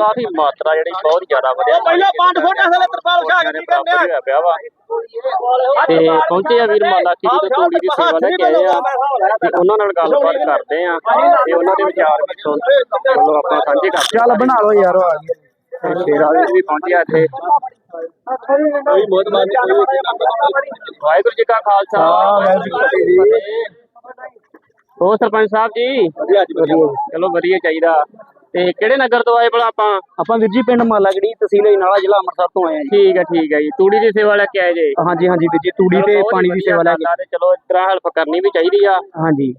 ਕਾਫੀ ਮਾਤਰਾ ਜਿਹੜੀ ਬਹੁਤ ਜ਼ਿਆਦਾ ਵਧਿਆ। ਪਹਿਲਾਂ 5 ਫੁੱਟ ਅਸਲੇ ਤਰਪਾਲ ਵਿਛਾ ਕੇ ਕਰਨੇ ਆ? ਹੋਇਆ ਪਿਆ ਵਾ। ਤੇ ਪਹੁੰਚੇ ਆ ਵੀਰ ਮਾਲਾ ਕੀ ਤੋਂ ਤੂੜੀ ਦੀ ਸੇਵਾ ਲੈ ਕੇ ਆਏ ਆ। ਤੇ ਉਹਨਾਂ ਨਾਲ ਗੱਲਬਾਤ ਕਰਦੇ ਆ। ਤੇ ਉਹਨਾਂ ਦੇ ਵਿਚਾਰ ਵੀ ਸੁਣ ਚਲੋ ਆਪਾਂ ਸਾਂਝੇ ਕਰਦੇ ਚੱਲ ਬਣਾ ਲਓ ਯਾਰ ਆ ਗਈ। ਸ਼ੇਰਾ ਵੀਰ ਵੀ ਪਹੁੰਚਿਆ ਇੱਥੇ। ਵਾਹਿਗੁਰੂ ਜੀ ਕਾ ਖਾਲਸਾ। ਵਾਹਿਗੁਰੂ ਜੀ ਹੋਰ ਸਰਪੰਚ ਸਾਹਿਬ ਜੀ? ਚਲੋ ਵਧੀਆ ਚਾਹੀਦਾ। ਤੇ ਕਿਹੜੇ ਨਗਰ ਤੋਂ ਆਏ ਭਲਾ ਆਪਾਂ? ਆਪਾਂ ਵੀਰ ਜੀ ਪਿੰਡ ਮਾਲਾਗੜੀ ਤਹਿਸੀਲ ਅਜਨਾਲਾ ਜ਼ਿਲ੍ਹਾ ਅੰਮ੍ਰਿਤਸਰ ਤੋਂ ਆਏ ਆ ਜੀ। ਠੀਕ ਹੈ ਠੀਕ ਹੈ ਜੀ। ਤੂੜੀ ਦੀ ਸੇਵਾ ਲੈ ਕੇ ਆਏ ਜੇ? ਹਾਂਜੀ ਹਾਂਜੀ ਵੀਰ ਜੀ ਤੂੜੀ ਤੇ ਪਾਣੀ ਦੀ ਸੇਵਾ ਲੈ ਕੇ ਆ ਚਲੋ ਇਸ ਤਰ੍ਹਾਂ ਹੈਲਪ ਕਰਨੀ ਵੀ ਚਾਹੀਦੀ ਆ। ਹਾਂਜੀ।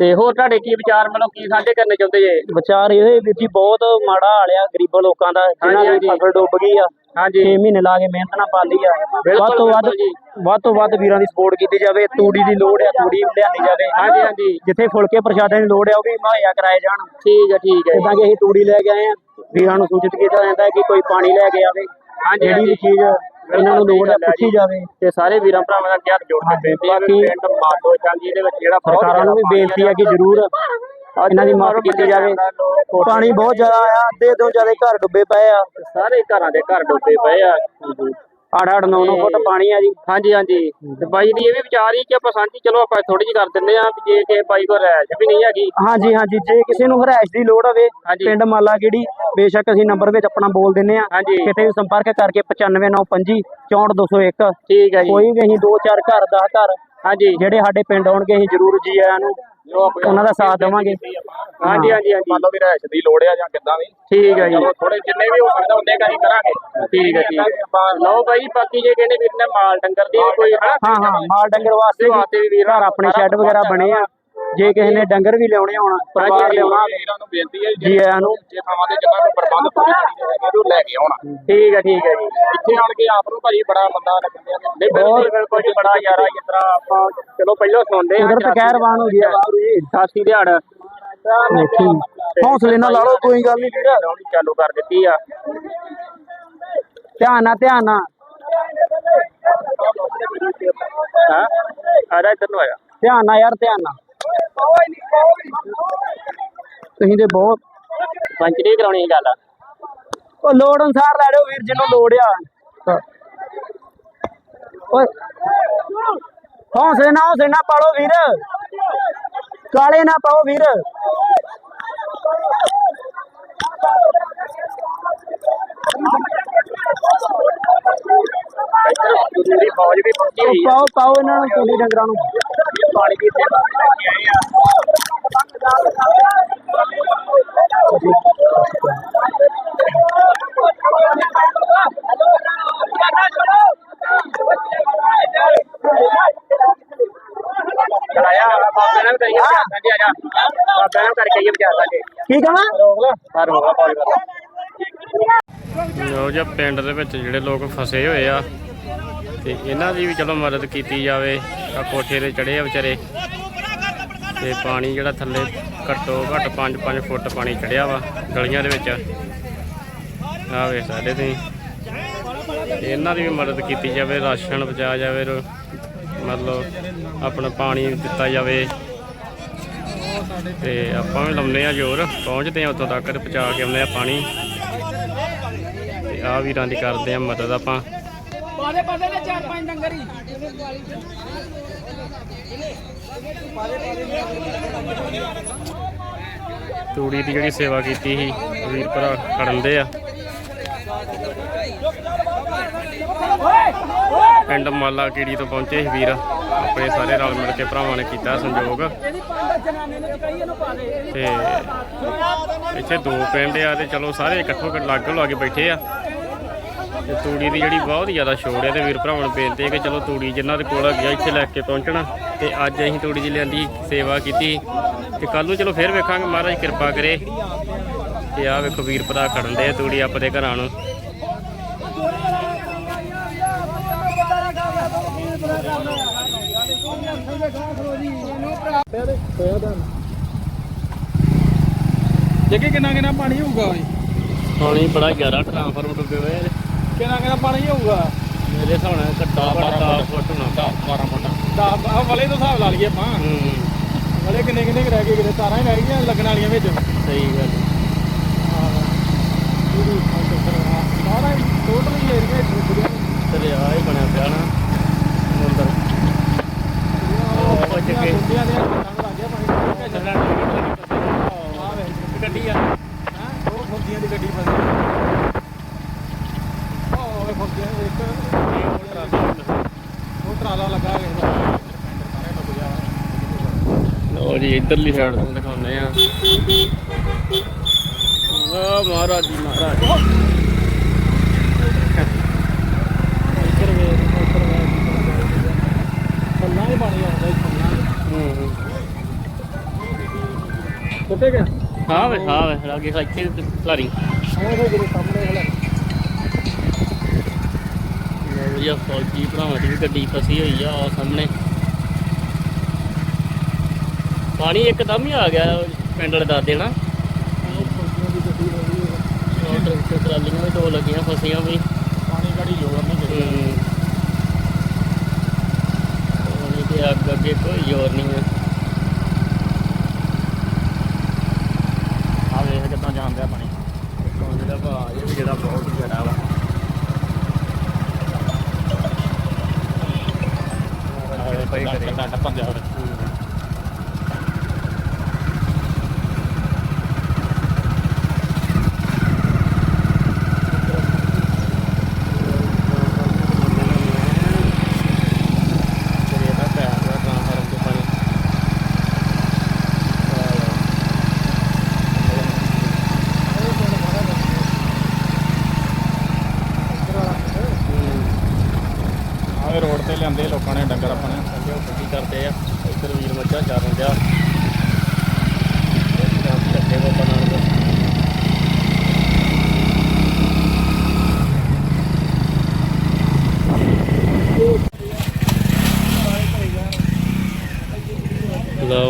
ਤੇ ਹੋਰ ਤੁਹਾਡੇ ਕੀ ਵਿਚਾਰ ਮਤਲਬ ਕੀ ਸਾਂਝੇ ਕਰਨੇ ਚਾਹੁੰਦੇ ਜੇ? ਵਿਚਾਰ ਇਹ ਵੀਰ ਜੀ ਬਹੁਤ ਮਾੜਾ ਹਾਲਿਆ ਗਰੀਬਾਂ ਲੋਕਾਂ ਦਾ ਜਿਨ੍ਹਾਂ ਦੀ। ਫਸਲ ਡੁੱਬ ਗਈ ਆ। ਹਾਂਜੀ। 6 ਮਹੀਨੇ ਲਾ ਕੇ ਮਿਹਨਤ ਨਾਲ ਪਾਲੀ ਆ। ਵੱਧ ਤੋਂ ਵੱਧ। ਵੱਧ ਤੋਂ ਵੱਧ ਵੀਰਾਂ ਦੀ ਸਪੋਰਟ ਕੀਤੀ ਜਾਵੇ ਤੂੜੀ ਦੀ ਲੋੜ ਆ ਤੂੜੀ ਲਿਆਂਦੀ ਜਾਵੇ। ਹਾਂਜੀ ਹਾਂਜੀ। ਜਿੱਥੇ ਫੁਲਕੇ ਪ੍ਰਸ਼ਾਦਿਆਂ ਦੀ ਲੋੜ ਆ ਉਹ ਵੀ ਮੁਹੱਈਆ ਕਰਾਏ ਜਾਣ। ਠੀਕ ਹੈ ਠੀਕ ਹੈ ਜਿੱਦਾਂ ਕਿ ਅਸੀਂ ਤੂੜੀ ਲੈ ਕੇ ਆਏ ਆ ਵੀਰਾਂ ਨੂੰ ਸੂਚਿਤ ਕੀਤਾ ਜਾਂਦਾ ਹੈ ਕਿ ਕੋਈ ਪਾਣੀ ਲੈ ਕੇ ਆਵੇ। ਹਾਂਜੀ, ਜਿਹੜੀ ਵੀ। ਚੀਜ਼ ਇਹਨਾਂ ਨੂੰ ਲੋੜ ਆ ਪੁੱਛੀ ਜਾਵੇ। ਤੇ ਸਾਰੇ ਵੀਰਾਂ ਭਰਾਵਾਂ ਦਾ ਹੱਥ ਜੋੜ ਕੇ ਬੇਨਤੀ ਹੈ ਕਿ ਪਿੰਡ ਮਾਤੋ ਚਾਂਦੀ ਦੇ ਵਿੱਚ ਜਿਹੜਾ ਸਰਕਾਰਾਂ ਨੂੰ ਵੀ ਬੇਨਤੀ ਹੈ ਕਿ ਜ਼ਰੂਰ ਇਹਨਾਂ ਦੀ ਮਦਦ ਕੀਤੀ ਜਾਵੇ। ਪਾਣੀ ਬਹੁਤ ਜ਼ਿਆਦਾ ਆਇਆ ਅੱਧੇ ਤੋਂ ਜ਼ਿਆਦਾ ਘਰ ਡੁੱਬੇ ਪਏ ਆ। ਸਾਰੇ ਘਰਾਂ ਦੇ ਘਰ ਡੁੱਬੇ ਪਏ ਆ। 8-8 9-9 ਫੁੱਟ ਪਾਣੀ ਆ ਜੀ। ਹਾਂਜੀ ਹਾਂਜੀ। ਤੇ ਬਾਈ ਦੀ ਇਹ ਵੀ ਵਿਚਾਰ ਹੀ ਕਿ ਆਪਾਂ ਸਾਂਝੀ ਚਲੋ ਆਪਾਂ ਥੋੜੀ ਜਿਹੀ ਕਰ ਦਿੰਦੇ ਆ ਵੀ ਜੇ ਕਿਸੇ ਬਾਈ ਕੋਲ ਰਹਿਸ਼ ਵੀ ਨਹੀਂ ਹੈਗੀ। ਹਾਂਜੀ ਹਾਂਜੀ। ਜੇ ਕਿਸੇ ਨੂੰ ਹਰਾਇਸ਼ ਦੀ ਲੋੜ ਹੋਵੇ। ਪਿੰਡ ਮਾਲਾ ਕਿਹੜੀ ਬੇਸ਼ੱਕ ਅਸੀਂ ਨੰਬਰ ਵਿੱਚ ਆਪਣਾ ਬੋਲ ਦਿੰਨੇ ਆ। ਕਿਤੇ ਵੀ ਸੰਪਰਕ ਕਰਕੇ 95925 64201 ਠੀਕ ਹੈ ਜੀ। ਕੋਈ ਵੀ ਅਸੀਂ ਦੋ ਚਾਰ ਘਰ 10 ਘਰ ਹਾਂਜੀ। ਜਿਹੜੇ ਸਾਡੇ ਪਿੰਡ ਆਉਣਗੇ ਅਸੀਂ ਜ਼ਰੂਰ ਜੀ ਆਇਆਂ ਨੂੰ ਉਹਨਾਂ ਦਾ ਸਾਥ ਦੇਵਾਂਗੇ। ਹਾਂਜੀ ਹਾਂਜੀ ਹਾਂਜੀ। ਮੰਨ ਲਓ ਵੀ ਰਹਿਸ਼ ਦੀ ਲੋੜ ਆ ਜਾਂ ਕਿੱਦਾਂ ਵੀ। ਠੀਕ ਹੈ ਜੀ। ਥੋੜੇ ਜਿੰਨੇ ਵੀ ਹੋ ਸਕਦਾ ਉਹਨੇ ਕਾ ਹੀ ਕਰਾਂਗੇ। ਠੀਕ ਹੈ ਠੀਕ ਹੈ ਲਓ ਬਾਈ ਬਾਕੀ ਜੇ ਕਹਿੰਦੇ ਵੀਰ ਨੇ ਮਾਲ ਡੰਗਰ ਦੀ ਕੋਈ ਹਾਂ ਹਾਂ ਮਾਲ ਡੰਗਰ ਵਾਸਤੇ ਵੀ ਵਾਸਤੇ ਵੀ ਵੀਰ ਘਰ ਆਪਣੇ ਸ਼ੈੱਡ ਵਗੈਰਾ ਬਣੇ ਆ। ਜੇ ਕਿਸੇ ਨੇ ਡੰਗਰ ਵੀ ਲਿਆਉਣੇ ਹੋਣ ਪਰਿਵਾਰ ਹਾਂਜੀ, ਲਿਆਉਣਾ ਵੀਰਾਂ ਨੂੰ ਬੇਨਤੀ ਹੈ ਜੀ ਆਇਆਂ ਨੂੰ। ਜੇ ਥਾਵਾਂ ਤੇ ਜਿੰਨਾ ਕੋਈ ਪ੍ਰਬੰਧ ਪੂਰੀ ਕਰੀ ਹੈਗੇ ਉਹ ਲੈ ਕੇ ਆਉਣਾ। ਠੀਕ ਹੈ ਠੀਕ ਹੈ ਜੀ। ਇੱਥੇ ਆਣ ਕੇ ਆਪ ਨੂੰ ਭਾਜੀ ਬੜਾ ਬੰਦਾ ਲੱਗਦਾ ਨਹੀਂ ਬਿਲਕੁਲ ਬਿਲਕੁਲ ਜੀ ਬੜਾ ਯਾਰਾ ਜਿਸ ਤਰ੍ਹਾਂ ਆਪਾਂ ਚਲੋ ਪਹਿਲਾਂ ਸੁਣਦੇ ਹਾਂ ਕੁਦਰਤ ਕਹਿਰਵਾਨ ਹੋ ਆ ਜੀ ਸਾਸੀ ਦਿਹਾੜ। ਹੌਸਲੇ ਨਾਲ ਲਾ ਲਓ ਕੋਈ ਗੱਲ ਨਹੀਂ ਲਾਉਣੀ ਚਾਲੂ ਕਰ ਦਿੱਤੀ ਆ। ਧਿਆਨ ਨਾਲ ਧਿਆਨ ਨਾਲ। ਹਾਂ ਆ ਇੱਧਰ ਨੂੰ ਆਇਆ ਧਿਆਨ ਨਾਲ ਯਾਰ ਧਿਆਨ ਨਾਲ। ਤੁਸੀਂ ਤੇ ਬਹੁਤ ਪੰਚ ਨਹੀਂ ਕਰਾਉਣੀ ਗੱਲ ਉਹ ਲੋੜ ਅਨਸਾਰ ਲੈ ਲਿਓ ਵੀਰ ਜਿਹਨੂੰ ਲੋੜ ਆ। ਓਏ। ਹੌਸਲੇ ਨਾਲ ਹੌਸਲੇ ਨਾਲ ਪਾਲੋ ਵੀਰ। ਕਾਲੇ ਨਾ ਪਾਓ ਵੀਰ। ਪਾਓ ਪਾਓ ਇਹਨਾਂ ਨੂੰ ਤੁਸੀਂ ਡੰਗਰਾਂ ਨੂੰ। ਪਾਣੀ ਦੀ ਸੇਵਾ ਲੈ ਕੇ ਆਏ ਆ ਕੀ ਕਹਾਂ? ਪਰ ਹੋਗਾ ਕੋਈ ਗੱਲ ਲੋ ਜੀ ਪਿੰਡ ਦੇ ਵਿੱਚ ਜਿਹੜੇ ਲੋਕ ਫਸੇ ਹੋਏ ਆ ਤੇ ਇਹਨਾਂ ਦੀ ਵੀ ਚਲੋ ਮਦਦ ਕੀਤੀ ਜਾਵੇ। ਆ ਕੋਠੇ ਤੇ ਚੜੇ ਆ ਵਿਚਾਰੇ। ਤੇ ਪਾਣੀ ਜਿਹੜਾ ਥੱਲੇ ਘੱਟੋ ਘੱਟ 5-5 ਫੁੱਟ ਪਾਣੀ ਚੜਿਆ ਵਾ ਗਲੀਆਂ ਦੇ ਵਿੱਚ। ਆ ਵੇ ਸਾਡੇ ਤੇ ਇਹਨਾਂ ਦੀ ਵੀ ਮਦਦ ਕੀਤੀ ਜਾਵੇ, ਰਾਸ਼ਨ ਪਹੁੰਚਾਇਆ ਜਾਵੇ ਮਤਲਬ ਆਪਣਾ ਪਾਣੀ ਦਿੱਤਾ ਜਾਵੇ। ਤੇ ਆਪਾਂ ਵੀ ਲਾਉਂਦੇ ਆ ਜ਼ੋਰ, ਪਹੁੰਚਦੇ ਆ ਉੱਥੋਂ ਤੱਕ ਤੇ ਪਹੁੰਚਾ ਕੇ ਆਉਂਦੇ ਆ ਪਾਣੀ। ਤੇ ਆ ਵੀਰਾਂ ਦੀ ਕਰਦੇ ਆ ਮਦਦ ਆਪਾਂ। ਪਾਦੇ ਪਾਦੇ ਦੇ ਚਾਰ ਪੰਜ ਡੰਗਰ ਹੀ। ਤੂੜੀ ਦੀ ਜਿਹੜੀ ਸੇਵਾ ਕੀਤੀ ਸੀ ਵੀਰ ਭਰਾ ਕਰਨ ਦੇ ਆ। ਪਿੰਡ ਮਾਲਾ ਕੀੜੀ ਤੋਂ ਪਹੁੰਚੇ ਸੀ ਵੀਰ। ਆਪਣੇ ਸਾਰੇ ਰਲ ਮਿਲ ਕੇ ਭਰਾਵਾਂ ਨੇ ਕੀਤਾ ਸੰਯੋਗ। ਨੇ ਤੇ ਇੱਥੇ ਦੋ ਪਿੰਡ ਆ ਤੇ ਚਲੋ ਸਾਰੇ ਇਕੱਠੋ ਲੱਗ ਲਾਗੇ ਬੈਠੇ ਆ। ਤੇ ਤੂੜੀ ਦੀ ਜਿਹੜੀ ਬਹੁਤ ਜ਼ਿਆਦਾ ਛੋੜ ਹੈ ਤੇ ਵੀਰ ਭਰਾਵਾਂ ਨੂੰ ਬੇਨਤੀ ਹੈ ਕਿ ਚਲੋ ਤੂੜੀ ਜਿਨ੍ਹਾਂ ਦੇ ਕੋਲ ਹੈਗੀ ਆ ਇੱਥੇ ਲੈ ਕੇ ਪਹੁੰਚਣਾ ਤੇ ਅੱਜ ਅਸੀਂ ਤੂੜੀ ਜੀ ਲਿਆਂਦੀ ਸੇਵਾ ਕੀਤੀ ਤੇ ਕੱਲ ਨੂੰ ਚਲੋ ਫੇਰ ਵੇਖਾਂਗੇ ਮਹਾਰਾਜ ਕਿਰਪਾ ਕਰੇ ਤੇ ਆ ਵੇਖੋ ਵੀਰ ਭਰਾ ਖੜਨ ਦੇ ਤੂੜੀ ਆਪਣੇ ਘਰਾਂ ਨੂੰ ਜੱਗੇ ਕਿੰਨਾ ਕਿੰਨਾ ਪਾਣੀ ਹੋਊਗਾ ਓਏ ਪਾਣੀ ਬੜਾ ਜ਼ਿਆਦਾ ਟ੍ਰਾਂਸਫਾਰਮ ਡੁੱਬੇ ਹੋਏ। ਕਿੰਨਾ ਕਿੰਨਾ ਪਾਣੀ ਹੋਊਗਾ? ਮੇਰੇ ਹਿਸਾਬ ਨਾਲ ਘੱਟੋ ਘੱਟ 10 ਫੁੱਟ ਹੋਣਾ। 12 ਫੁੱਟ। ਦਾ ਆਹ ਵਾਲੇ ਤੋਂ ਹਿਸਾਬ ਲਾ ਲਈਏ ਆਪਾਂ। ਹੂੰ। ਵਾਲੇ ਕਿੰਨੇ ਕਿੰਨੇ ਰਹਿ ਗਏ ਕਿਤੇ? ਤਾਰਾਂ ਹੀ ਰਹਿ ਗਈਆਂ ਲੱਗਣ ਵਾਲੀਆਂ ਵਿੱਚ। ਸਹੀ ਗੱਲ ਫੌਜੀਆਂ ਦੀ ਗੱਡੀ ਫਸੀ ਉਹ ਵੇ ਫੌਜੀਆਂ ਦੇ ਇੱਕ ਉਹ ਟਰਾਲਾ ਉਹ ਟਰਾਲਾ ਲੱਗਾ ਹੋਇਆ ਇਹਦਾ ਸਾਰੇ ਡੁੱਬ ਗਿਆ ਲੋ ਜੀ ਇਧਰਲੀ ਸਾਈਡ ਤੋਂ ਦਿਖਾਉਂਦੇ ਆ ਆ ਮਹਾਰਾਜ ਜੀ ਮਹਾਰਾਜ। ਇੱਧਰ ਵੇ ਉੱਧਰ ਵੇ ਪੱਲਾ ਹੀ ਬਣ ਜਾਂਦਾ ਇੱਥੋਂ ਕਿੱਥੇ ਗਿਆ? ਹਾਂ ਵੇ ਹਾਂ ਵੇ ਲਾਗੇ ਇੱਥੇ ਖਲਾਰੀ ਜਿਹੜੇ ਸਾਹਮਣੇ ਫੌਜੀ ਭਰਾਵਾਂ ਦੀ ਗੱਡੀ ਫਸੀ ਹੋਈ ਆ ਆ ਸਾਹਮਣੇ। ਪਾਣੀ ਇੱਕਦਮ ਹੀ ਆ ਗਿਆ ਪਿੰਡ ਵਾਲੇ ਦਾਦੇ ਨਾਲ ਉਹ ਫੌਜੀਆਂ ਦੀ ਗੱਡੀ ਹੋ ਗਈ ਹੈ। ਉਹ ਟਰੈਕਟਰ ਟਰਾਲੀਆਂ ਵੀ ਦੋ ਲੱਗੀਆਂ ਫਸੀਆਂ ਵੀ। ਪਾਣੀ ਗਾੜੀ ਜੋਰ ਨਹੀਂ ਕਰੀ ਪਾਣੀ ਦੇ ਅੱਗ ਅੱਗੇ ਕੋਈ ਜ਼ੋਰ ਨਹੀਂ ਹੈ ਆ ਵੇਖ ਕਿੱਦਾਂ ਜਾਂਦਿਆ ਪਾਣੀ। ਭਾਅ ਇਹ ਵੀ ਜਿਹੜਾ ਬਹੁਤ ਹੀ ਜ਼ਿਆਦਾ ਵਾ। ਆਵੇ ਭਾਈ ਕਿੱਦਾਂ ਟੱਪਣ ਦਿਆ ਇਹਦਾ ਪੈਰ ਦਾ ਟ੍ਰਾਂਸਫਾਰਮ ਤੋਂ ਪਾਣੀ ਆਵੇ ਰੋਡ ਤੇ ਲਿਆਂਦੇ ਲੋਕਾਂ ਨੇ ਡੰਗਰ ਆਪਣੇ ਅੱਗੇ ਉਹ ਕੀ ਕਰਦੇ ਆ ਇੱਧਰ ਵੀਰ ਮੱਝਾਂ ਚਾਰਨ ਦਿਆ ਧੱਕੇ ਬਾਬਾ ਨਾਨਕ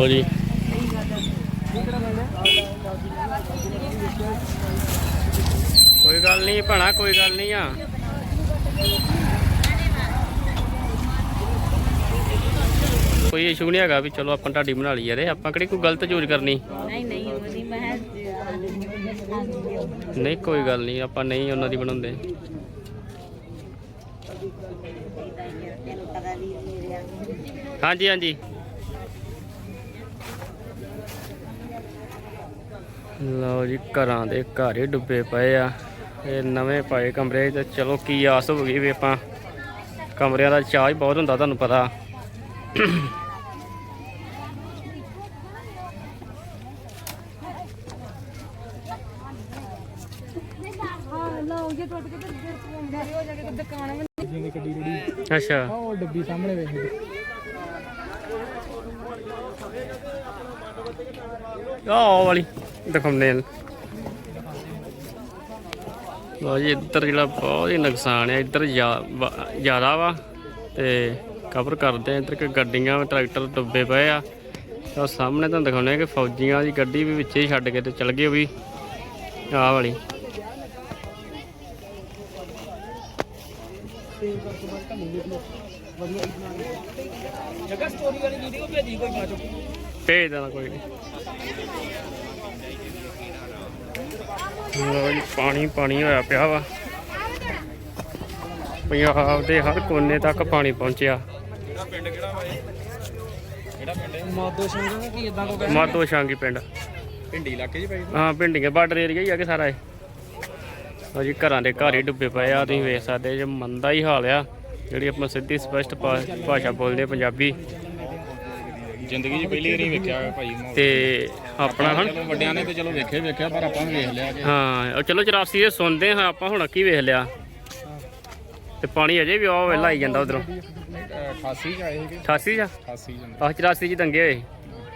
ਲਓ ਜੀ। ਕੋਈ ਗੱਲ ਨਹੀਂ ਭਣਾ ਕੋਈ ਗੱਲ ਨਹੀਂ ਆ। ਕੋਈ ਇਸ਼ੂ ਨਹੀਂ ਹੈਗਾ ਵੀ ਚਲੋ ਆਪਾਂ ਤੁਹਾਡੀ ਬਣਾ ਲਈ ਯਾਰੇ ਆਪਾਂ ਕਿਹੜੀ ਕੋਈ ਗਲਤ ਚੂਜ਼ ਕਰਨੀ? ਨਹੀਂ ਨਹੀਂ ਉਹਦੀ ਮੈਂ ਨਹੀਂ ਕੋਈ ਗੱਲ ਨਹੀਂ ਆਪਾਂ ਨਹੀਂ ਉਹਨਾਂ ਦੀ ਬਣਾਉਂਦੇ। ਹਾਂਜੀ ਹਾਂਜੀ। ਲਓ ਜੀ, ਘਰਾਂ ਦੇ ਘਰ ਹੀ ਡੁੱਬੇ ਪਏ ਆ। ਇਹ ਨਵੇਂ ਪਾਏ ਕਮਰੇ, ਤੇ ਚਲੋ ਕੀ ਆਸ ਹੋ ਗਈ ਵੀ ਆਪਾਂ ਕਮਰਿਆਂ ਦਾ ਚਾਹ ਹੀ ਬਹੁਤ ਹੁੰਦਾ ਤੁਹਾਨੂੰ ਪਤਾ। ਅੱਛਾ। ਉਹ ਡੱਬੀ ਸਾਹਮਣੇ ਵੇਖ ਆਹ ਵਾਲੀ। ਦਿਖਾਉਂਦੇ ਆ ਲਓ ਜੀ, ਇੱਧਰ ਜਿਹੜਾ ਬਹੁਤ ਹੀ ਨੁਕਸਾਨ ਹੈ, ਇੱਧਰ ਜ਼ਿਆਦਾ ਵਾ ਤੇ ਕਵਰ ਕਰਦੇ ਆ, ਇੱਧਰ ਕਿ ਗੱਡੀਆਂ ਟਰੈਕਟਰ ਡੁੱਬੇ ਪਏ ਆ। ਤੇ ਸਾਹਮਣੇ ਤੁਹਾਨੂੰ ਦਿਖਾਉਂਦੇ ਆ ਕਿ ਫੌਜੀਆਂ ਦੀ ਗੱਡੀ ਵੀ ਵਿੱਚੇ ਹੀ ਛੱਡ ਕੇ ਤੇ ਚਲ ਗਈ ਉਹ ਵੀ, ਆਹ ਵਾਲੀ। ਜਗ੍ਹਾ ਸਟੋਰੀ ਵਾਲੀ ਵੀਡੀਓ ਭੇਜੀ ਕੋਈ ਬਾਜੋ ਭੇਜ ਦੇਣਾ ਕੋਈ ਨਹੀਂ ਜੀ ਪਾਣੀ ਪਾਣੀ ਹੋਇਆ ਪਿਆ ਵਾ। ਪੰਜਾਬ ਦੇ ਹਰ ਕੋਨੇ ਤੱਕ ਪਾਣੀ ਪਹੁੰਚਿਆ। ਮਾਦੋ ਸਿੰਘ ਕੀ ਇਦਾਂ ਕੋ ਮਾਤੋ ਸ਼ਾਂਗੀ ਪਿੰਡ। ਪਿੰਡੀ ਇਲਾਕੇ 'ਚ ਪਈ ਹਾਂ ਪਿੰਡੀਆਂ ਬਾਰਡਰ ਏਰੀਆ ਹੀ ਆ ਕਿ ਸਾਰਾ ਇਹ? ਲਓ ਜੀ ਘਰਾਂ ਦੇ ਘਰ ਹੀ ਡੁੱਬੇ ਪਏ ਆ। ਤੁਸੀਂ ਵੇਖ ਸਕਦੇ ਜੇ ਮੰਦਾ ਹੀ ਹਾਲ ਆ। ਜਿਹੜੀ ਆਪਾਂ ਸਿੱਧੀ ਸਪਸ਼ਟ ਭਾਸ਼ਾ ਬੋਲਦੇ ਪੰਜਾਬੀ। ਜ਼ਿੰਦਗੀ 'ਚ ਪਹਿਲੀ ਵਾਰੀ ਵੇਖਿਆ ਭਾਈ ਮਾਹੌਲ। ਤੇ ਆਪਣਾ ਹੁਣ? ਚਲੋ ਵੱਡਿਆਂ ਨੇ ਤੇ ਚਲੋ ਵੇਖੇ ਵੇਖਿਆ ਪਰ ਆਪਾਂ ਵੀ ਵੇਖ ਲਿਆ ਕਿ ਹਾਂ ਉਹ ਚਲੋ 84 ਦੇ ਸੁਣਦੇ ਹਾਂ ਆਪਾਂ ਹੁਣ ਕੀ ਵੇਖ ਲਿਆ। ਤੇ ਪਾਣੀ ਅਜੇ ਵੀ ਉਹ ਵੇਲਾ ਆਈ ਜਾਂਦਾ ਉਧਰੋਂ। 88 ਚ ਆਏ ਸੀਗੇ। 88 ਜਾਂ 88 ਜਨ ਆਹ 84 ਚ ਦੰਗੇ ਹੋਏ।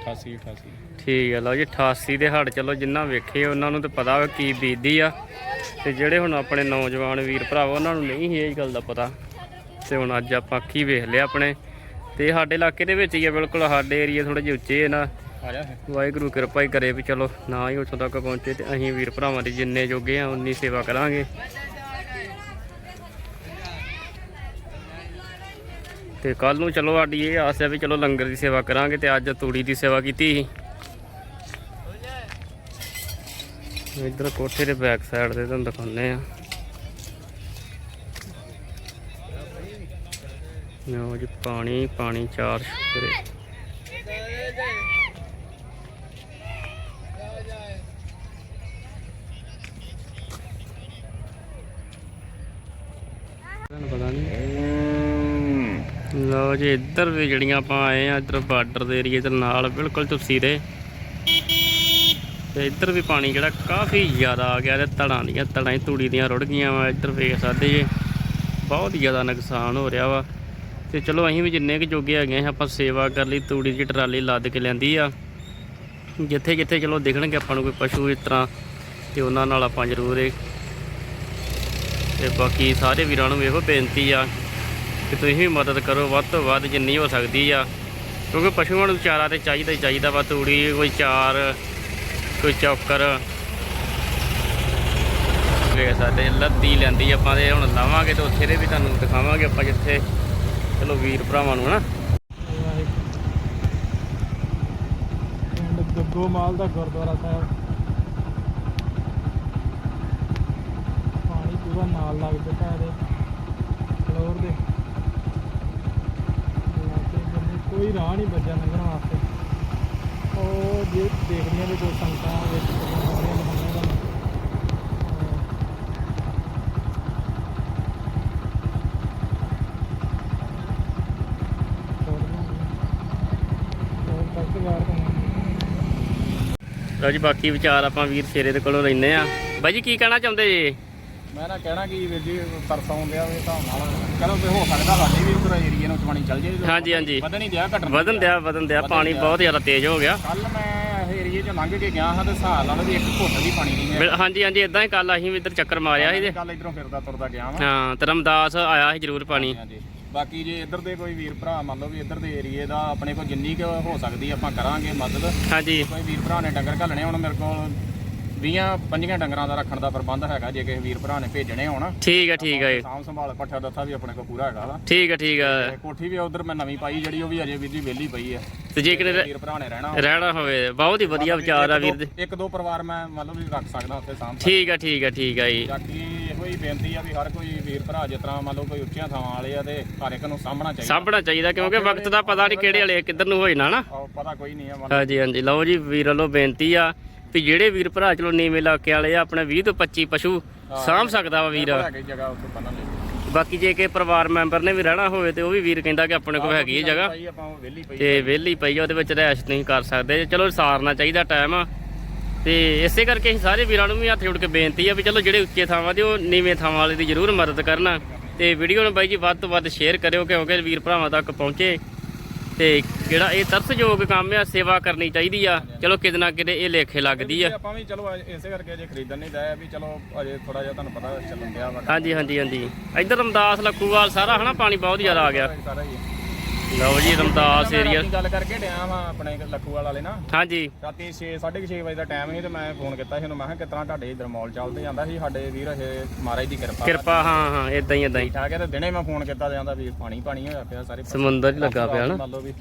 88 88 ਠੀਕ ਹੈ ਲਓ ਜੀ 88 ਦੇ ਹੜ ਚਲੋ ਜਿੰਨਾ ਵੇਖੇ ਉਹਨਾਂ ਨੂੰ ਤੇ ਪਤਾ ਵਾ ਕੀ ਬੀਤਦੀ ਆ। ਤੇ ਜਿਹੜੇ ਹੁਣ ਆਪਣੇ ਨੌਜਵਾਨ ਵੀਰ ਭਰਾਵਾ ਉਹਨਾਂ ਨੂੰ ਨਹੀਂ ਇਹ ਗੱਲ ਦਾ ਪਤਾ। ਤੇ ਹੁਣ ਅੱਜ ਆਪਾਂ ਅੱਖੀ ਵੇਖ ਲਿਆ ਆਪਣੇ। ਤੇ ਸਾਡੇ ਇਲਾਕੇ ਦੇ ਵਿੱਚ ਹੀ ਆ ਬਿਲਕੁਲ ਸਾਡੇ ਏਰੀਆ ਥੋੜੇ ਜਿਹੇ ਉੱਚੇ ਆ ਨਾ। ਵਾਹਿਗੁਰੂ ਕਿਰਪਾ ਹੀ ਕਰੇ ਵੀ ਚਲੋ ਨਾ ਹੀ ਉੱਥੋਂ ਤੱਕ ਪਹੁੰਚੇ ਤੇ ਅਸੀਂ ਵੀਰ ਭਰਾਵਾਂ ਦੀ ਜਿੰਨੇ ਜੋਗੇ ਆ ਉਨੀ ਸੇਵਾ ਕਰਾਂਗੇ। ਤੇ ਕੱਲ ਨੂੰ ਚਲੋ ਸਾਡੀ ਇਹ ਆਸ ਹੈ ਵੀ ਚਲੋ ਲੰਗਰ ਦੀ ਸੇਵਾ ਕਰਾਂਗੇ ਤੇ ਅੱਜ ਤੂੜੀ ਦੀ ਸੇਵਾ ਕੀਤੀ ਸੀ। ਇੱਧਰ ਕੋਠੇ ਦੇ ਬੈਕ ਸਾਈਡ ਤੇ ਤੁਹਾਨੂੰ ਦਿਖਾਉਂਦੇ ਆ। ਲਓ ਜੀ, ਪਾਣੀ ਪਾਣੀ ਚਾਰ ਸ਼ੁਕਰੇ ਲਓ ਜੀ, ਇੱਧਰ ਵੀ ਜਿਹੜੀਆਂ ਆਪਾਂ ਆਏ ਆ, ਇੱਧਰ ਬਾਰਡਰ ਦੇ ਏਰੀਏ ਦੇ ਨਾਲ, ਬਿਲਕੁਲ ਤੁਪਸੀ ਦੇ ਤੇ ਇੱਧਰ ਵੀ ਪਾਣੀ ਜਿਹੜਾ ਕਾਫੀ ਜ਼ਿਆਦਾ ਆ ਗਿਆ, ਤੇ ਧੜਾਂ ਦੀਆਂ ਧੜਾਂ ਹੀ, ਤੂੜੀ ਦੀਆਂ ਰੁੜ ਗਈਆਂ ਵਾ, ਇੱਧਰ ਵੇਖ ਸਕਦੇ ਜੇ। ਬਹੁਤ ਜ਼ਿਆਦਾ ਨੁਕਸਾਨ ਹੋ ਰਿਹਾ ਵਾ। ਤੇ ਚਲੋ ਅਸੀਂ ਵੀ ਜਿੰਨੇ ਕੁ ਜੋਗੇ ਹੈਗੇ ਆਪਾਂ ਸੇਵਾ ਕਰ ਲਈ, ਤੂੜੀ ਦੀ ਟਰਾਲੀ ਲੱਦ ਕੇ ਲੈਂਦੀ ਆ। ਜਿੱਥੇ ਜਿੱਥੇ ਚਲੋ ਦਿਖਣਗੇ ਆਪਾਂ ਨੂੰ ਕੋਈ ਪਸ਼ੂ ਇਸ ਤਰ੍ਹਾਂ, ਤੇ ਉਹਨਾਂ ਨਾਲ ਆਪਾਂ ਜ਼ਰੂਰ ਇਹ ਤੇ ਬਾਕੀ ਸਾਰੇ ਵੀਰਾਂ ਨੂੰ ਇਹੋ ਬੇਨਤੀ ਆ ਕਿ ਤੁਸੀਂ ਵੀ ਮਦਦ ਕਰੋ, ਵੱਧ ਤੋਂ ਵੱਧ ਜਿੰਨੀ ਹੋ ਸਕਦੀ ਆ। ਕਿਉਂਕਿ ਪਸ਼ੂਆਂ ਨੂੰ ਚਾਰਾ ਤੇ ਚਾਹੀਦਾ ਹੀ ਚਾਹੀਦਾ ਵਾ, ਤੂੜੀ, ਕੋਈ ਚਾਰ, ਕੋਈ ਚੌਕਰ। ਵੇਖ ਸਾਡੇ ਲੱਦੀ ਲੈਂਦੀ ਆਪਾਂ ਤੇ ਹੁਣ ਲਾਵਾਂਗੇ ਤੇ ਉੱਥੇ ਦੇ ਵੀ ਤੁਹਾਨੂੰ ਦਿਖਾਵਾਂਗੇ ਆਪਾਂ ਜਿੱਥੇ ਚਲੋ ਵੀਰ ਭਰਾਵਾਂ ਨੂੰ ਹਨਾ। ਗੱਗੋ ਮਾਲ ਦਾ ਗੁਰਦੁਆਰਾ ਸਾਹਿਬ। ਪਾਣੀ ਪੂਰਾ ਨਾਲ ਲੱਗ ਦਿੱਤਾ ਇਹਦੇ। ਫਲੋਰ ਦੇ। ਕੋਈ ਰਾਹ ਨਹੀਂ ਬਚਿਆ ਲੰਘਣ ਵਾਸਤੇ। ਉਹ ਜੇ ਦੇਖਦੀਆਂ ਵੀ ਕੋਈ ਸੰਗਤਾਂ ਵਿੱਚ ਆਉਂਦੀਆਂ ਲਹਾਉਂਦੀਆਂ ਦਾ ਹੋਰ ਤੱਕ ਯਾਰ ਤਾਂ ਲਓ ਜੀ ਬਾਕੀ ਵਿਚਾਰ ਆਪਾਂ ਵੀਰ ਸ਼ੇਰੇ ਦੇ ਕੋਲੋਂ ਲੈਨੇ ਆ ਬਾਈ ਜੀ ਕੀ ਕਹਿਣਾ ਚਾਹੁੰਦੇ ਜੀ? ਮੈਂ ਨਾ ਕਹਿਣਾ ਕਿ ਵੀਰ ਜੀ ਤਰਸੋਂ ਦਿਆ ਵੀ ਤਾਂ ਨਾਲ। ਚਲੋ ਤੇ ਹੋ ਸਕਦਾ ਸਾਡੇ ਵੀ ਉਧਰ ਏਰੀਏ ਨੂੰ ਪਾਣੀ ਚੱਲ ਜੇ ਹਾਂਜੀ ਹਾਂਜੀ। ਵਧਣ ਹੀ ਦਿਆ ਘਟਣ ਵਧਨ ਦਿਆ ਵਧਨ ਦਿਆ ਪਾਣੀ ਬਹੁਤ ਜ਼ਿਆਦਾ ਤੇਜ਼ ਹੋ ਗਿਆ। ਕੱਲ ਮੈਂ ਏਰੀਏ 'ਚ ਲੰਘ ਕੇ ਗਿਆ ਹਾਂ ਤੇ ਹਿਸਾਬ ਨਾਲ ਵੀ ਇੱਕ ਘੁੱਟ ਵੀ ਪਾਣੀ ਨਹੀਂ ਹੈ। ਹਾਂਜੀ ਹਾਂਜੀ ਇਦਾਂ ਹੀ ਕੱਲ ਅਸੀਂ ਵੀ ਇੱਧਰ ਚੱਕਰ ਮਾਰਿਆ ਸੀ ਤੇ ਕੱਲ ਇਧਰੋਂ ਫਿਰਦਾ ਤੁਰਦਾ ਗਿਆ ਵਾਂ। ਹਾਂ ਤੇ ਰਮਦਾਸ ਆਇਆ ਸੀ ਜ਼ਰੂਰ ਪਾਣੀ। ਹਾਂਜੀ। ਬਾਕੀ ਜੇ ਇੱਧਰ ਦੇ ਕੋਈ ਵੀਰ ਭਰਾ ਮੰਨ ਲਓ ਵੀ ਇੱਧਰ ਦੇ ਏਰੀਏ ਦਾ ਆਪਣੇ ਕੋਲ ਜਿੰਨੀ ਕੁ ਹੋ ਸਕਦੀ ਆਪਾਂ ਕਰਾਂਗੇ ਮਦਦ ਹਾਂਜੀ। ਕੋਈ ਵੀਰ ਭਰਾ ਨੇ ਡੰਗਰ ਘੱਲਣੇ ਹੁਣ ਮੇਰੇ ਕੋਲ 20 25 ਡੰਗਰਾਂ ਦਾ ਰੱਖਣ ਦਾ ਪ੍ਰਬੰਧ ਹੈਗਾ ਜੇ ਕਿਸੇ ਵੀਰ ਭਰਾ ਨੇ ਭੇਜਣੇ ਹੋਣ। ਠੀਕ ਹੈ ਠੀਕ ਹੈ ਜੀ। ਸਾਂਭ ਸੰਭਾਲ ਪੱਠਾ ਦੱਥਾ ਵੀ ਆਪਣੇ ਕੋਲ ਪੂਰਾ ਹੈਗਾ ਵਾ। ਠੀਕ ਹੈ ਠੀਕ ਹੈ ਤੇ ਕੋਠੀ ਵੀ ਉਧਰ ਮੈਂ ਨਵੀਂ ਪਾਈ ਜਿਹੜੀ ਉਹ ਵੀ ਅਜੇ ਵੀਰ ਜੀ ਵਿਹਲੀ ਪਈ ਹੈ ਤੇ ਜੇ ਕਿਤੇ ਵੀਰ ਭਰਾ ਨੇ ਰਹਿਣਾ ਰਹਿਣਾ ਹੋਵੇ ਬਹੁਤ ਹੀ ਵਧੀਆ ਵਿਚਾਰ ਆ ਵੀਰ ਦੇ। ਇੱਕ ਦੋ ਪਰਿਵਾਰ ਮੈਂ ਮਤਲਬ ਵੀ ਰੱਖ ਸਕਦਾ ਉੱਥੇ ਸਾਂਭ। ਠੀਕ ਹੈ ਠੀਕ ਹੈ ਠੀਕ ਹੈ ਜੀ। ਬਾਕੀ ਇਹੋ ਬੇਨਤੀ ਆ ਵੀ ਹਰ ਕੋਈ ਵੀਰ ਭਰਾ ਜਿਸ ਤਰ੍ਹਾਂ ਮੰਨ ਲਓ ਕੋਈ ਉੱਚੀਆਂ ਥਾਵਾਂ ਵਾਲੇ ਆ ਤੇ ਹਰ ਇੱਕ ਨੂੰ ਸਾਂਭਣਾ ਚਾਹੀਦਾ। ਸਾਂਭਣਾ ਚਾਹੀਦਾ ਕਿਉਂਕਿ ਵਕਤ ਦਾ ਪਤਾ ਨਹੀਂ ਕਿਹੜੇ ਵਾਲੇ ਕਿੱਧਰ ਨੂੰ ਹੋ ਜਾਣਾ ਨਾ। ਆਹ ਪਤਾ ਕੋਈ ਨਹੀਂ ਆ ਮੰਨ ਹਾਂਜੀ ਹਾਂਜੀ। ਲਓ ਜੀ ਵੀਰ ਵੱਲੋਂ ਬੇਨਤੀ ਆ ਵੀ ਜਿਹੜੇ ਵੀਰ ਭਰਾ ਚਲੋ ਨੀਵੇਂ ਇਲਾਕੇ ਵਾਲੇ ਆ ਆਪਣੇ 20 ਤੋਂ 25 ਪਸ਼ੂ ਸਾਂਭ ਸਕਦਾ ਵਾ ਵੀਰ। ਹੈਗੀ ਜਗ੍ਹਾ ਉੱਥੇ ਬੰਨਣ ਲਈ ਬਾਕੀ ਜੇ ਕਿ ਪਰਿਵਾਰ ਮੈਂਬਰ ਨੇ ਵੀ ਰਹਿਣਾ ਹੋਵੇ ਤੇ ਉਹ ਵੀ ਵੀਰ ਕਹਿੰਦਾ ਕਿ ਆਪਣੇ ਕੋਲ ਹੈਗੀ ਹੈ ਜਗ੍ਹਾ। ਭਾਈ ਆਪਾਂ ਉਹ ਵਿਹਲੀ ਪਈ ਤੇ ਵਿਹਲੀ ਪਈ ਆ ਉਹਦੇ ਵਿੱਚ ਰਹਿਸ਼ ਨਹੀਂ ਕਰ ਸਕਦੇ। ਚਲੋ ਸਾਰਨਾ ਚਾਹੀਦਾ ਟਾਈਮ। ਤੇ ਇਸੇ ਕਰਕੇ ਅਸੀਂ ਸਾਰੇ ਵੀਰਾਂ ਨੂੰ ਵੀ ਹੱਥ ਜੋੜ ਕੇ ਬੇਨਤੀ ਆ ਵੀ ਚਲੋ ਜਿਹੜੇ ਉੱਚੇ ਥਾਵਾਂ ਤੇ ਉਹ ਨੀਵੇਂ ਥਾਵਾਂ ਵਾਲੇ ਦੀ ਜ਼ਰੂਰ ਮਦਦ ਕਰਨਾ। ਤੇ ਵੀਡੀਓ ਨੂੰ ਬਾਈ ਜੀ ਵੱਧ ਤੋਂ ਵੱਧ ਸ਼ੇਅਰ ਕਰਿਓ ਕਿਉਂਕਿ ਵੀਰ ਭਰਾਵਾਂ ਤੱਕ ਪਹੁੰਚੇ। ਤੇ ਜਿਹੜਾ ਇਹ ਤਰਸਯੋਗ ਕੰਮ ਆ ਸੇਵਾ ਕਰਨੀ ਚਾਹੀਦੀ ਆ। ਚਲੋ ਕਿਤੇ ਨਾ ਕਿਤੇ ਇਹ ਲੇਖੇ ਲੱਗਦੀ ਆ। ਆਪਾਂ ਵੀ ਚਲੋ ਇਸੇ ਕਰਕੇ ਅਜੇ ਖਰੀਦਣ ਨਹੀਂ ਦਇਆ ਵੀ ਚਲੋ ਅਜੇ ਥੋੜਾ ਜਿਹਾ ਤੁਹਾਨੂੰ ਪਤਾ ਚੱਲਣ ਵਾ। ਹਾਂਜੀ ਹਾਂਜੀ ਹਾਂਜੀ। ਇੱਧਰ ਰਮਦਾਸ ਲੱਖੂਵਾਲ ਸਾਰਾ ਹਨਾ ਪਾਣੀ ਬਹੁਤ ਜ਼ਿਆਦਾ ਆ ਗਿਆ। ਲਓ ਜੀ ਰਮਦਾਸ ਏਰੀਆ ਗੱਲ ਕਰਕੇ ਡਿਆ ਵਾਂ ਆਪਣੇ ਲੱਖੂਵਾਲ ਵਾਲੇ ਨਾਲ। ਹਾਂਜੀ। ਰਾਤੀ 6 6:30 ਵਜੇ ਦਾ ਟਾਈਮ ਸੀ ਤੇ ਮੈਂ ਫੋਨ ਕੀਤਾ ਸੀ ਉਹਨੂੰ ਮੈਂ ਕਿਹਾ ਕਿਤਨਾ ਤੁਹਾਡੇ ਇਧਰ ਮੌਲ ਚੱਲਦੇ ਜਾਂਦਾ ਸੀ? ਸਾਡੇ ਵੀਰ ਇਹ ਮਹਾਰਾਜ ਦੀ ਕਿਰਪਾ ਕਿਰਪਾ ਹਾਂ ਹਾਂ ਇਦਾਂ ਹੀ ਇਦਾਂ ਹੀ। ਠੀਕ ਹੈ ਤੇ ਦਿਨੇ ਮੈਂ ਫੋਨ ਕੀਤਾ ਜਾਂਦਾ ਵੀਰ ਪਾਣੀ ਪਾਣੀ ਹੋਇਆ ਪਿਆ ਸਾਰੇ। ਸਮੁੰਦਰ ਹੀ ਲੱਗਾ ਪਿਆ ਨਾ। ਵੀ।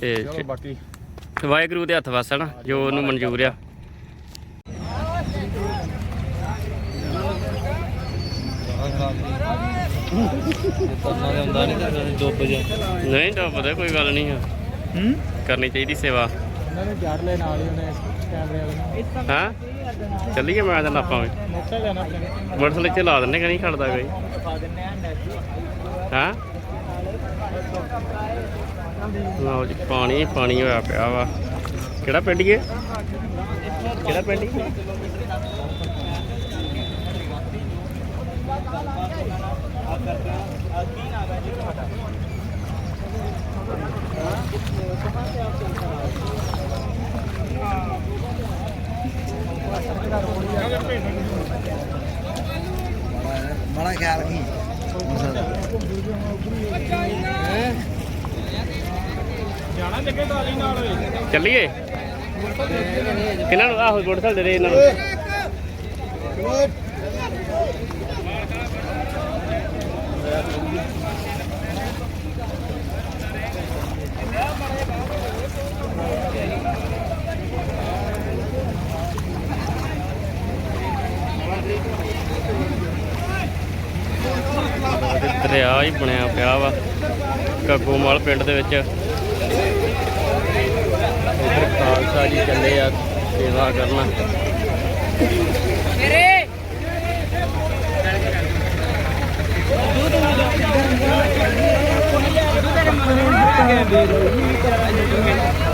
ਤੇ ਚਲੋ ਬਾਕੀ। ਵਾਹਿਗੁਰੂ ਦੇ ਹੱਥ ਵਸ ਹੈ ਨਾ ਜੋ ਉਹਨੂੰ ਮਨਜ਼ੂਰ ਆ। ਨਹੀਂ ਡੁੱਬਦਾ ਕੋਈ ਗੱਲ ਨਹੀਂ ਆ। ਹੂੰ? ਕਰਨੀ ਚਾਹੀਦੀ ਸੇਵਾ। ਉਹਨਾਂ ਨੇ ਜੜ ਲੈ ਨਾਲ ਹੀ ਉਹਨੇ ਕੈਮਰੇ ਵਾਲੇ ਹਾਂ? ਚੱਲੀਏ ਮੈਂ ਤਾਂ ਆਪਾਂ ਵੀ। ਮੋਟਰ ਲੈਣਾ। ਮੋਟਰਸਾਈਕਲ ਲਾ ਦਿੰਨੇ ਕਿ ਨਹੀਂ ਖੜਦਾ ਕੋਈ? ਹਾਂ? ਲਓ ਜੀ ਪਾਣੀ ਪਾਣੀ ਹੋਇਆ ਪਿਆ ਵਾ। ਕਿਹੜਾ ਪਿੰਡ ਏ ਕਿਹੜਾ ਪਿੰਡ ਈ? ਬੜਾ ਖਿਆਲ ਕੀ ਜਾਣਾ ਜੱਗੇ ਟਰਾਲੀ ਨਾਲ ਚੱਲੀਏ? ਕਿਹਨਾਂ ਨੂੰ? ਆਹੋ ਮੋਟਰਸਾਈਕਲ ਦੇ ਦੇ ਇਹਨਾਂ ਨੂੰ। ਦਰਿਆ ਹੀ ਬਣਿਆ ਪਿਆ ਵਾ ਕੱਗੋਮਾਲ ਪਿੰਡ ਦੇ ਵਿੱਚ। ਇੱਧਰ ਖਾਲਸਾ ਜੀ ਚੱਲੇ ਆ ਸੇਵਾ ਕਰਨ। ਲਓ